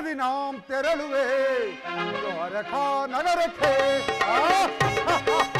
ನಾಂ ತೆರಳುವೆ. ದ್ವಾರಕಾ ಆ.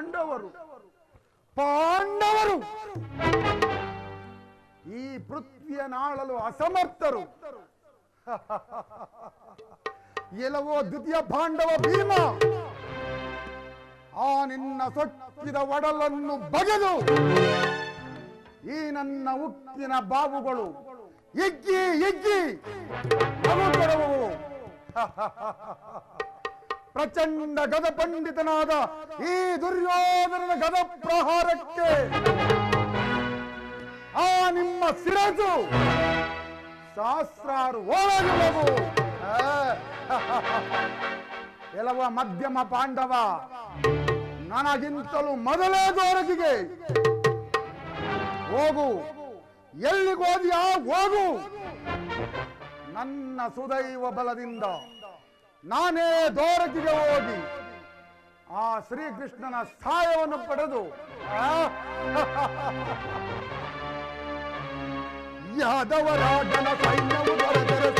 ಪಾಂಡವರು. ಪಾಂಡವರು. ಈ ಪೃಥ್ವಿಯ ನಾಳಲು ಅಸಮರ್ಥರು. ಎಲ್ಲವೋ ದ್ವಿತೀಯ ಪಾಂಡವ ಭೀಮ. ಆ ನಿನ್ನ ಸೊಕ್ಕಿದ ಒಡಲನ್ನು ಬಗೆದು ಈ ನನ್ನ ಉಕ್ಕಿನ ಬಾವುಗಳು ಎಗ್ಗಿ ಎಗ್ಗಿ ನಗುತ್ತರವು ಪ್ರಚಂಡ ಗದ ಪಂಡಿತನಾದ ಈ ದುರ್ಯೋಧನನ ಗದ ಪ್ರಹಾರಕ್ಕೆ. ಆ ನಿಮ್ಮ ಸಿರಸು ಸಹಸ್ರಾರು ಓಡಾಡುವವು ಕೆಲವ ಮಧ್ಯಮ ಪಾಂಡವ ನನಗಿಂತಲೂ ಮೊದಲೇ ದೊರಕಿಗೆ ಹೋಗು, ಎಲ್ಲಿಗೋದಿಯಾ ಹೋಗು. ನನ್ನ ಸುದೈವ ಬಲದಿಂದ ನಾನೇ ದೋರಕಿಗೆ ಹೋಗಿ ಆ ಶ್ರೀಕೃಷ್ಣನ ಸಹಾಯವನ್ನು ಪಡೆದು ಯಾದವರಾಜನ ಸೈನ್ಯವು ದೊರೆತರೆ